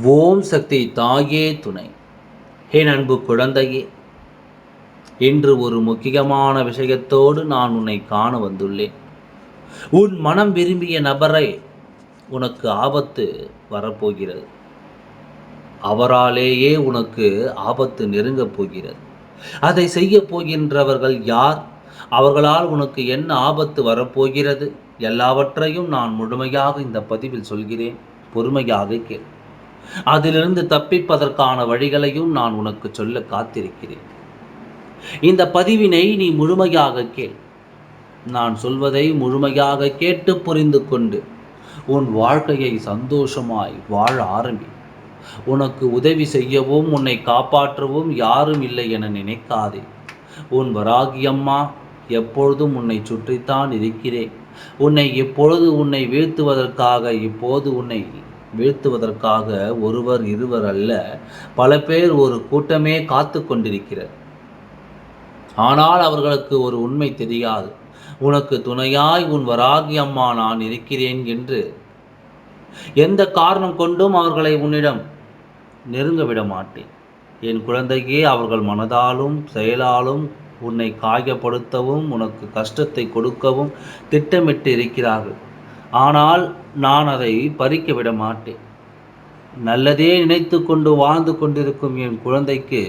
ஓம் சக்தி தாயே துணை. என் அன்பு குழந்தையே இன்று ஒரு முக்கியமான விஷயத்தோடு நான் உன்னை காண வந்துள்ளேன். உன் மனம் விரும்பிய நபரை உனக்கு ஆபத்து வரப்போகிறது. அவராலேயே உனக்கு ஆபத்து நெருங்கப் போகிறது. அதை செய்ய போகின்றவர்கள் யார்? அவர்களால் உனக்கு என்ன ஆபத்து வரப்போகிறது? எல்லாவற்றையும் நான் முழுமையாக இந்த பதிவில் சொல்கிறேன். பொறுமையாக கேள். அதிலிருந்து தப்பிப்பதற்கான வழிகளையும் நான் உனக்கு சொல்ல காத்திருக்கிறேன். இந்த பதிவினை நீ முழுமையாக கேள். நான் சொல்வதை முழுமையாக கேட்டு புரிந்து கொண்டு உன் வாழ்க்கையை சந்தோஷமாய் வாழ ஆரம்பி. உனக்கு உதவி செய்யவும் உன்னை காப்பாற்றவும் யாரும் இல்லை என நினைக்காதே. உன் வராகியம்மா எப்பொழுதும் உன்னை சுற்றித்தான் இருக்கிறேன். உன்னை எப்பொழுது உன்னை வீழ்த்துவதற்காக இப்போது உன்னை வீழ்த்துவதற்காக ஒருவர் இருவர் அல்ல பல பேர் ஒரு கூட்டமே காத்து கொண்டிருக்கிறது. ஆனால் அவர்களுக்கு ஒரு உண்மை தெரியாது. உனக்கு துணையாய் உன் வராகி அம்மா நான் இருக்கிறேன் என்று. எந்த காரணம் கொண்டும் அவர்களை உன்னிடம் நெருங்க விட மாட்டேன். என் குழந்தையே அவர்கள் மனதாலும் செயலாலும் உன்னை காயப்படுத்தவும் உனக்கு கஷ்டத்தை கொடுக்கவும் திட்டமிட்டு இருக்கிறார்கள். ஆனால் நான் அதை பறிக்க விட மாட்டேன். நல்லதே நினைத்து கொண்டு வாழ்ந்து கொண்டிருக்கும் என் குழந்தைக்கு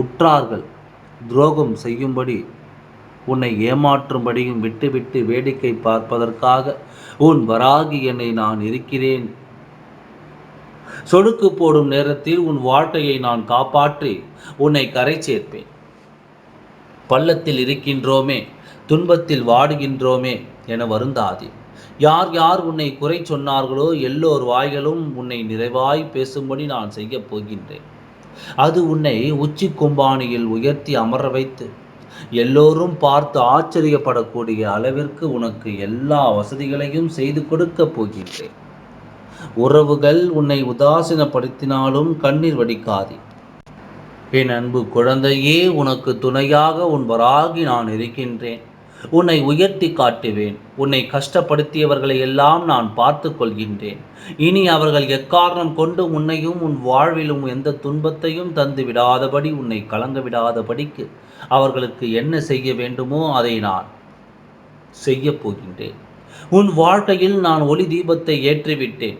உற்றார்கள் துரோகம் செய்யும்படி உன்னை ஏமாற்றும்படியும் விட்டுவிட்டு வேடிக்கை பார்ப்பதற்காக உன் வராகி என்னை நான் இருக்கிறேன். சொடுக்கு போடும் நேரத்தில் உன் வாழ்க்கையை நான் காப்பாற்றி உன்னை கரை சேர்ப்பேன். பள்ளத்தில் இருக்கின்றோமே துன்பத்தில் வாடுகின்றோமே என வருந்தாதே. யார் யார் உன்னை குறை சொன்னார்களோ எல்லோர் வாய்களும் உன்னை நிறைவாய் பேசும்படி நான் செய்யப் போகின்றேன். அது உன்னை உச்சி கும்பானியில் உயர்த்தி அமர வைத்து எல்லோரும் பார்த்து ஆச்சரியப்படக்கூடிய அளவிற்கு உனக்கு எல்லா வசதிகளையும் செய்து கொடுக்கப் போகின்றேன். உறவுகள் உன்னை உதாசீனப்படுத்தினாலும் கண்ணீர் வடிக்காதே. என் அன்பு குழந்தையே உனக்கு துணையாக உன் வராகி நான் இருக்கின்றேன். உன்னை உயர்த்தி காட்டுவேன். உன்னை கஷ்டப்படுத்தியவர்களை எல்லாம் நான் பார்த்து கொள்கின்றேன். இனி அவர்கள் எக்காரணம் கொண்டு உன்னையும் உன் வாழ்விலும் எந்த துன்பத்தையும் தந்து விடாதபடி உன்னை கலங்க விடாதபடிக்கு அவர்களுக்கு என்ன செய்ய வேண்டுமோ அதை நான் செய்ய போகின்றேன். உன் வாழ்க்கையில் நான் ஒளி தீபத்தை ஏற்றிவிட்டேன்.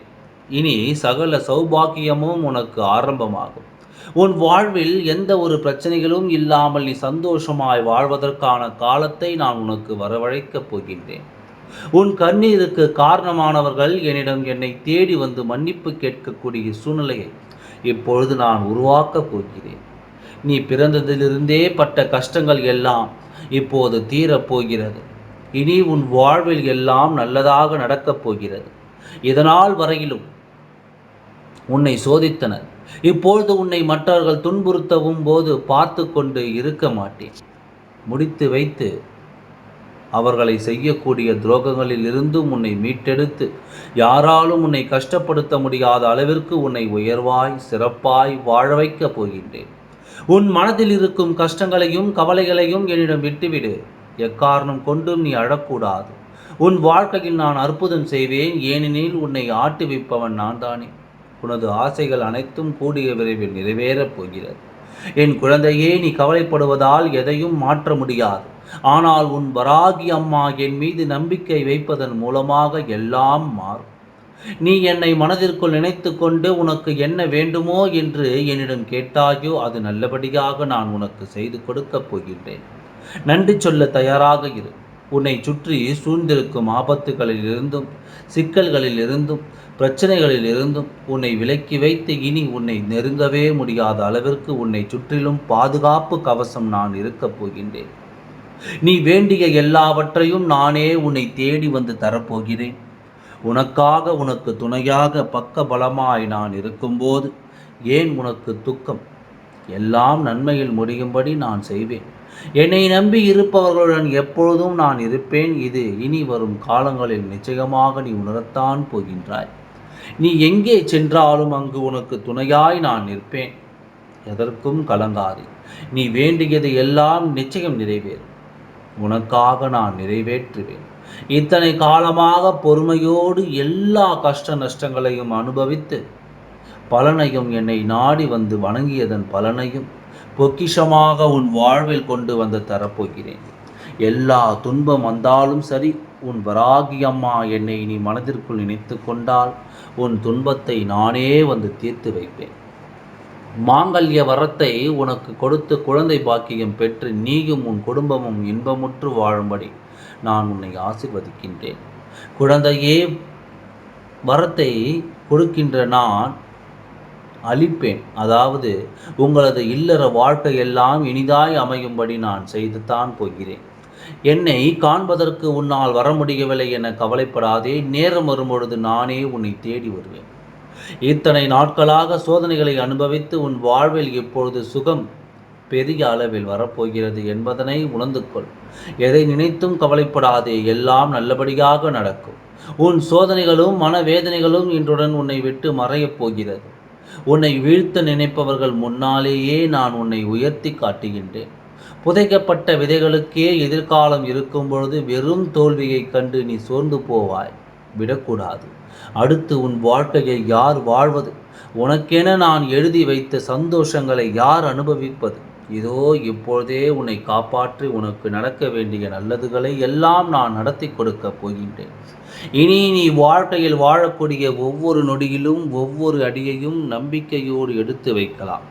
இனி சகல சௌபாக்கியமும் உனக்கு ஆரம்பமாகும். உன் வாழ்வில் எந்த ஒரு பிரச்சனைகளும் இல்லாமல் நீ சந்தோஷமாய் வாழ்வதற்கான காலத்தை நான் உனக்கு வரவழைக்கப் போகின்றேன். உன் கண்ணீருக்கு காரணமானவர்கள் என்னிடம் என்னை தேடி வந்து மன்னிப்பு கேட்கக்கூடிய சூழ்நிலையை இப்பொழுது நான் உருவாக்கப் போகிறேன். நீ பிறந்ததிலிருந்தே பட்ட கஷ்டங்கள் எல்லாம் இப்போது தீரப்போகிறது. இனி உன் வாழ்வில் எல்லாம் நல்லதாக நடக்கப் போகிறது. இதனால் வரையிலும் உன்னை சோதித்தனர். இப்பொழுது உன்னை மற்றவர்கள் துன்புறுத்தவும் போது பார்த்து கொண்டு இருக்க மாட்டேன். முடித்து வைத்து அவர்களை செய்யக்கூடிய துரோகங்களில் இருந்தும் உன்னை மீட்டெடுத்து யாராலும் உன்னை கஷ்டப்படுத்த முடியாத அளவிற்கு உன்னை உயர்வாய் சிறப்பாய் வாழ வைக்கப் போகின்றேன். உன் மனதில் இருக்கும் கஷ்டங்களையும் கவலைகளையும் என்னிடம் விட்டுவிடு. எக்காரணம் கொண்டும் நீ அழக்கூடாது. உன் வாழ்க்கையில் நான் அற்புதம் செய்வேன். ஏனெனில் உன்னை ஆட்டுவிப்பவன் நான் தானே உனது ஆசைகள் அனைத்தும் கூடிய விரைவில் நிறைவேறப் போகிறது. என் குழந்தையே நீ கவலைப்படுவதால் எதையும் மாற்ற முடியாது. ஆனால் உன் வராகி அம்மா என் மீது நம்பிக்கை வைப்பதன் மூலமாக எல்லாம் மாறும். நீ என்னை மனதிற்குள் நினைத்து கொண்டு உனக்கு என்ன வேண்டுமோ என்று என்னிடம் கேட்டாயோ அது நல்லபடியாக நான் உனக்கு செய்து கொடுக்கப் போகின்றேன். நன்றி சொல்ல தயாராக இரு. உன்னை சுற்றி சூழ்ந்திருக்கும் ஆபத்துகளில் இருந்தும் சிக்கல்களில் இருந்தும் பிரச்சனைகளில் இருந்தும் உன்னை விலக்கி வைத்து இனி உன்னை நெருங்கவே முடியாத அளவிற்கு உன்னை சுற்றிலும் பாதுகாப்பு கவசம் நான் இருக்கப் போகின்றேன். நீ வேண்டிய எல்லாவற்றையும் நானே உன்னை தேடி வந்து தரப்போகிறேன். உனக்காக உனக்கு துணையாக பக்க பலமாய் நான் இருக்கும்போது ஏன் உனக்கு துக்கம்? எல்லாம் நன்மையில் முடியும்படி நான் செய்வேன். என்னை நம்பி இருப்பவர்களுடன் எப்பொழுதும் நான் இருப்பேன். இது இனி வரும் காலங்களில் நிச்சயமாக நீ உணரத்தான் போகின்றாய். நீ எங்கே சென்றாலும் அங்கு உனக்கு துணையாய் நான் நிற்பேன். எதற்கும் கலங்காதே. நீ வேண்டியது எல்லாம் நிச்சயம் நிறைவேறும். உனக்காக நான் நிறைவேற்றுவேன். இத்தனை காலமாக பொறுமையோடு எல்லா கஷ்ட நஷ்டங்களையும் அனுபவித்து பலனையும் என்னை நாடி வந்து வணங்கியதன் பலனையும் பொக்கிஷமாக உன் வாழ்வில் கொண்டு வந்து தரப்போகிறேன். எல்லா துன்பம் வந்தாலும் சரி உன் வராகி அம்மா என்னை நீ மனதிற்குள் நினைத்து கொண்டால் உன் துன்பத்தை நானே வந்து தீர்த்து வைப்பேன். மாங்கல்ய வரத்தை உனக்கு கொடுத்து குழந்தை பாக்கியம் பெற்று நீயும் உன் குடும்பமும் இன்பமுற்று வாழும்படி நான் உன்னை ஆசிர்வதிக்கின்றேன். குழந்தையே வரத்தை கொடுக்கின்ற நான் அழிப்பேன். அதாவது உங்களது இல்லற வாழ்க்கையெல்லாம் இனிதாய் அமையும்படி நான் செய்துதான் போகிறேன். என்னை காண்பதற்கு உன்னால் வர முடியவில்லை என கவலைப்படாதே. நேரம் வரும்பொழுது நானே உன்னை தேடி வருவேன். இத்தனை நாட்களாக சோதனைகளை அனுபவித்து உன் வாழ்வில் இப்பொழுது சுகம் பெரிய அளவில் வரப்போகிறது என்பதனை உணர்ந்து கொள் எதை நினைத்தும் கவலைப்படாதே. எல்லாம் நல்லபடியாக நடக்கும். உன் சோதனைகளும் மனவேதனைகளும் இன்றுடன் உன்னை விட்டு மறையப் போகிறது. உன்னை வீழ்த்த நினைப்பவர்கள் முன்னாலேயே நான் உன்னை உயர்த்தி காட்டுகின்றேன். புதைக்கப்பட்ட விதைகளுக்கே எதிர்காலம் இருக்கும் பொழுது வெறும் தோல்வியைக் கண்டு நீ சோர்ந்து போவாய். விடக்கூடாது. அடுத்து உன் வாழ்க்கையை யார் வாழ்வது? உனக்கென நான் எழுதி வைத்த சந்தோஷங்களை யார் அனுபவிப்பது? இதோ இப்பொழுதே உன்னை காப்பாற்றி உனக்கு நடக்க வேண்டிய நல்லதுகளை எல்லாம் நான் நடத்தி கொடுக்கப் போகின்றேன். இனி நீ வாழ்க்கையில் வாழக்கூடிய ஒவ்வொரு நொடியிலும் ஒவ்வொரு அடியையும் நம்பிக்கையோடு எடுத்து வைக்கலாம்.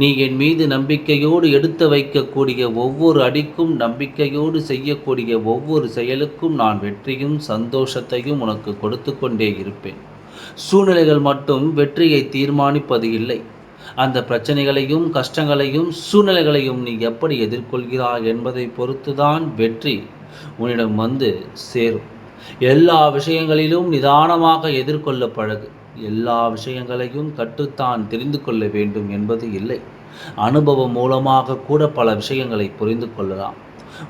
நீ என் மீது நம்பிக்கையோடு எடுத்து வைக்கக்கூடிய ஒவ்வொரு அடிக்கும் நம்பிக்கையோடு செய்யக்கூடிய ஒவ்வொரு செயலுக்கும் நான் வெற்றியும் சந்தோஷத்தையும் உனக்கு கொடுத்து கொண்டே இருப்பேன். சூழ்நிலைகள் மட்டும் வெற்றியை தீர்மானிப்பது இல்லை. அந்த பிரச்சனைகளையும் கஷ்டங்களையும் சூழ்நிலைகளையும் நீ எப்படி எதிர்கொள்கிறாய் என்பதை பொறுத்துதான் வெற்றி உன்னிடம் வந்து சேரும். எல்லா விஷயங்களிலும் நிதானமாக எதிர்கொள்ள பழகு. எல்லா விஷயங்களையும் கற்றுத்தான் தெரிந்து கொள்ள வேண்டும் என்பது இல்லை. அனுபவம் மூலமாக கூட பல விஷயங்களை புரிந்து கொள்ளலாம்.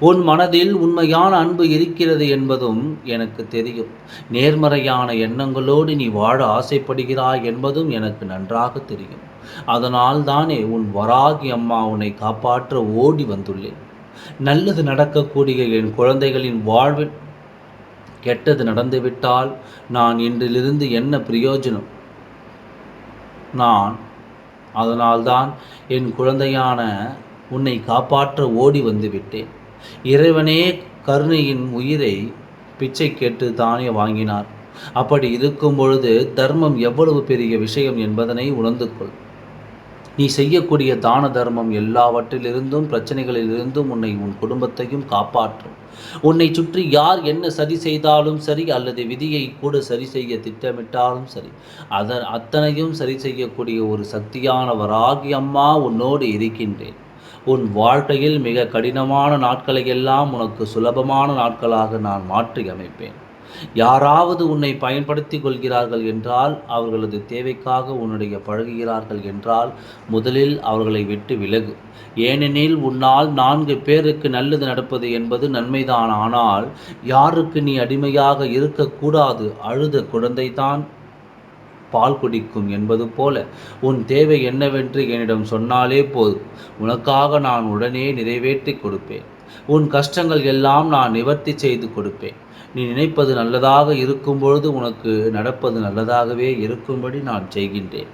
உன் மனதில் உண்மையான அன்பு இருக்கிறது என்பதும் எனக்கு தெரியும். நேர்மறையான எண்ணங்களோடு நீ வாழ ஆசைப்படுகிறாய் என்பதும் எனக்கு நன்றாக தெரியும். அதனால் தானே உன் வராகி அம்மா உன்னை காப்பாற்ற ஓடி வந்துள்ளேன். நல்லது நடக்கக்கூடிய என் குழந்தைகளின் வாழ்வில் கெட்டது நடந்துவிட்டால் நான் இன்றிலிருந்து என்ன பிரயோஜனம்? நான் அதனால்தான் என் குழந்தையான உன்னை காப்பாற்ற ஓடி வந்துவிட்டேன் இறைவனே கருணையின் உயிரை பிச்சை கேட்டு தானே வாங்கினார். அப்படி இருக்கும் பொழுது தர்மம் எவ்வளவு பெரிய விஷயம் என்பதனை உணர்ந்து கொள். நீ செய்யக்கூடிய தான தர்மம் எல்லாவற்றிலிருந்தும் பிரச்சனைகளிலிருந்தும் உன்னை உன் குடும்பத்தையும் காப்பாற்றும். உன்னை சுற்றி யார் என்ன சரி செய்தாலும் சரி அல்லது விதியை கூட சரி செய்ய திட்டமிட்டாலும் சரி அதன் அத்தனையும் சரி செய்யக்கூடிய ஒரு சக்தியானவராகி அம்மா உன்னோடு இருக்கின்றேன். உன் வாழ்க்கையில் மிக கடினமான நாட்களை எல்லாம் உனக்கு சுலபமான நாட்களாக நான் மாற்றி அமைப்பேன். யாராவது உன்னை பயன்படுத்தி கொள்கிறார்கள் என்றால் அவர்களது தேவைக்காக உன்னுடைய பழகுகிறார்கள் என்றால் முதலில் அவர்களை விட்டு விலகு. ஏனெனில் உன்னால் நான்கு பேருக்கு நல்லது நடப்பது என்பது நன்மைதான். ஆனால் யாருக்கு நீ அடிமையாக இருக்கக்கூடாது? அழுத குழந்தைதான். பால் குடிக்கும் என்பது போல உன் தேவை என்னவென்று என்னிடம் சொன்னாலே போதும். உனக்காக நான் உடனே நிறைவேற்றி கொடுப்பேன். உன் கஷ்டங்கள் எல்லாம் நான் நிவர்த்தி செய்து கொடுப்பேன். நீ நினைப்பது நல்லதாக இருக்கும் பொழுது உனக்கு நடப்பது நல்லதாகவே இருக்கும்படி நான் செய்கின்றேன்.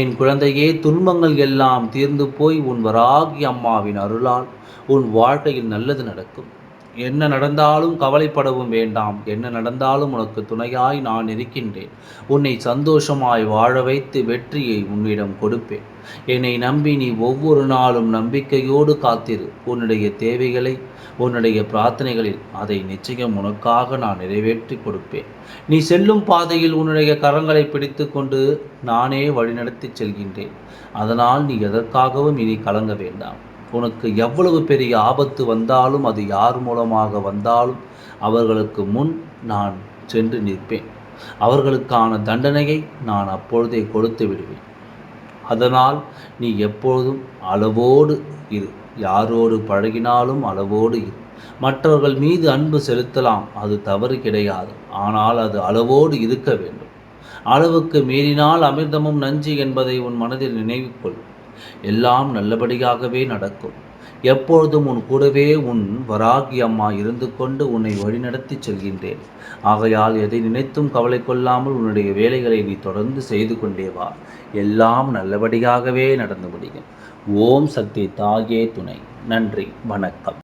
என் குழந்தையே துன்பங்கள் எல்லாம் தீர்ந்து போய் உன் வராகி அம்மாவின் அருளால் உன் வாழ்க்கையில் நல்லது நடக்கும். என்ன நடந்தாலும் கவலைப்படவும் வேண்டாம். என்ன நடந்தாலும் உனக்கு துணையாய் நான் இருக்கின்றேன். உன்னை சந்தோஷமாய் வாழ வைத்து வெற்றியை உன்னிடம் கொடுப்பேன். என்னை நம்பி நீ ஒவ்வொரு நாளும் நம்பிக்கையோடு காத்திரு. உன்னுடைய தேவைகளை உன்னுடைய பிரார்த்தனைகளில் அதை நிச்சயம் உனக்காக நான் நிறைவேற்றி கொடுப்பேன். நீ செல்லும் பாதையில் உன்னுடைய கரங்களை பிடித்து கொண்டு நானே வழிநடத்தி செல்கின்றேன். அதனால் நீ எதற்காகவும் இனி கலங்க வேண்டாம். உனக்கு எவ்வளவு பெரிய ஆபத்து வந்தாலும் அது யார் மூலமாக வந்தாலும் அவர்களுக்கு முன் நான் சென்று நிற்பேன். அவர்களுக்கான தண்டனையை நான் அப்பொழுதே கொடுத்து விடுவேன். அதனால் நீ எப்பொழுதும் அளவோடு இரு. யாரோடு பழகினாலும் அளவோடு இரு. மற்றவர்கள் மீது அன்பு செலுத்தலாம் அது தவறு கிடையாது. ஆனால் அது அளவோடு இருக்க வேண்டும். அளவுக்கு மீறினால் அமிர்தமும் நஞ்சு என்பதை உன் மனதில் நினைவு கொள் எல்லாம் நல்லபடியாகவே நடக்கும். எப்பொழுதும் உன் கூடவே உன் வராகி அம்மா இருந்து கொண்டு உன்னை வழிநடத்தி செல்கின்றேன். ஆகையால் எதை நினைத்தும் கவலை கொள்ளாமல் உன்னுடைய வேலைகளை நீ தொடர்ந்து செய்து கொண்டே வா. எல்லாம் நல்லபடியாகவே நடந்து முடியும். ஓம் சக்தி தாயே துணை. நன்றி. வணக்கம்.